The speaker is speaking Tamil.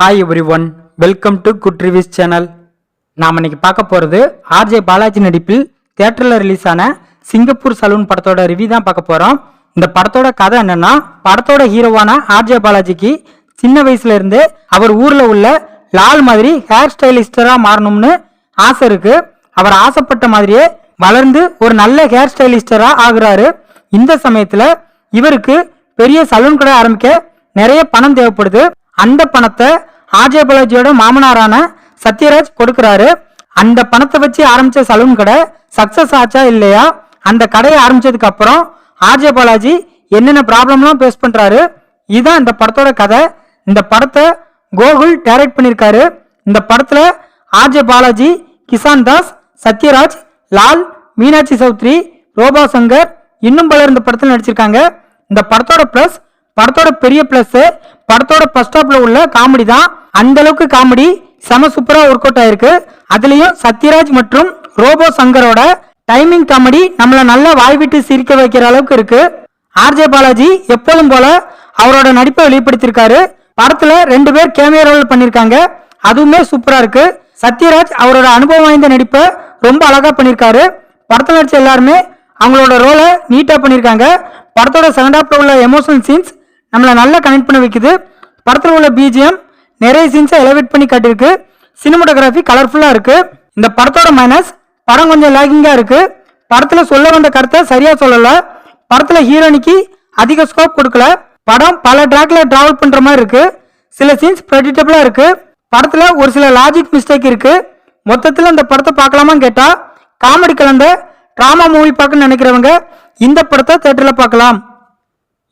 Hi everyone welcome to good reviews channel நாம் இன்னைக்கு பார்க்க போகிறது ஆர்ஜே பாலாஜி நடிப்பில் தேட்டரில் ரிலீஸ் ஆன சிங்கப்பூர் சலூன் படத்தோட ரிவ்யூ தான் பார்க்க போகிறோம் இந்த படத்தோட கதை என்னன்னா படத்தோட ஹீரோவான ஆர்ஜே பாலாஜிக்கு சின்ன வயசுல இருந்து அவர் ஊரில் உள்ள லால் மாதிரி ஹேர் ஸ்டைலிஸ்டராக மாறணும்னு ஆசை இருக்கு. அவர் ஆசைப்பட்ட மாதிரியே வளர்ந்து ஒரு நல்ல ஹேர் ஸ்டைலிஸ்டராக ஆகுறாரு. இந்த சமயத்தில் இவருக்கு பெரிய சலூன் கடை ஆரம்பிக்க நிறைய பணம் தேவைப்படுது. அந்த பணத்தை ஆர்ஜே பாலாஜியோட மாமனாரான சத்யராஜ் கொடுக்கறாரு. அந்த பணத்தை வச்சு ஆரம்பிச்ச சலூன் கடை சக்சஸ் ஆச்சா இல்லையா? அந்த கடையை ஆரம்பிச்சதுக்கு அப்புறம் ஆர்ஜே பாலாஜி என்னென்ன ப்ராப்ளம்லாம் ஃபேஸ் பண்றாரு? இதுதான் இந்த படத்தோட கதை. இந்த படத்தை கோகுல் டைரக்ட் பண்ணியிருக்காரு. இந்த படத்துல ஆர்ஜே பாலாஜி கிசான் தாஸ் சத்யராஜ் லால் மீனாட்சி சௌத்ரி ரோபா சங்கர் இன்னும் பலர் இந்த படத்தில் நடிச்சிருக்காங்க. இந்த படத்தோட ப்ளஸ் படத்தோட பெரிய பிளஸ் படத்தோட ஃபர்ஸ்ட் ஹாப்ல உள்ள காமெடி தான். அந்த அளவுக்கு காமெடி செம சூப்பரா ஒர்க் அவுட் ஆயிருக்கு. அதுலயும் சத்யராஜ் மற்றும் ரோபோ சங்கரோட டைமிங் காமெடி நம்மள நல்லா வாய் விட்டு சிரிக்க வைக்கிற அளவுக்கு இருக்கு. ஆர்ஜே பாலாஜி எப்போதும் போல அவரோட நடிப்பை வெளிப்படுத்தியிருக்காரு. படத்துல ரெண்டு பேர் கேமியா ரோல் பண்ணிருக்காங்க அதுவுமே சூப்பரா இருக்கு. சத்யராஜ் அவரோட அனுபவம் வாய்ந்த நடிப்பை ரொம்ப அழகா பண்ணியிருக்காரு. படத்துல நடிச்ச எல்லாருமே அவங்களோட ரோலை நீட்டா பண்ணியிருக்காங்க. படத்தோட செகண்ட் ஹாப்ல உள்ள எமோஷனல் சீன்ஸ் நம்மளை நல்லா கனெக்ட் பண்ண வைக்குது. படத்தில் உள்ள பிஜிஎம் நிறைய சீன்ஸை எலவேட் பண்ணி காட்டியிருக்கு. சினிமோட்டோகிராஃபி கலர்ஃபுல்லாக இருக்குது இந்த படத்தோட மைனஸ் படம் கொஞ்சம் லேகிங்காக இருக்குது படத்தில் சொல்ல வந்த கருத்தை சரியாக சொல்லலை. படத்தில் ஹீரோனிக்கு அதிக ஸ்கோப் கொடுக்கல. படம் பல ட்ராக்ல டிராவல் பண்ற மாதிரி இருக்கு. சில சீன்ஸ் ப்ரெடிக்டபிளா இருக்கு. படத்துல ஒரு சில லாஜிக் மிஸ்டேக் இருக்கு. மொத்தத்தில் இந்த படத்தை பார்க்கலாமான்னு கேட்டா காமெடி கலந்த டிராமா மூவி பார்க்கணும்னு நினைக்கிறவங்க இந்த படத்தை தேட்டரில் பார்க்கலாம்.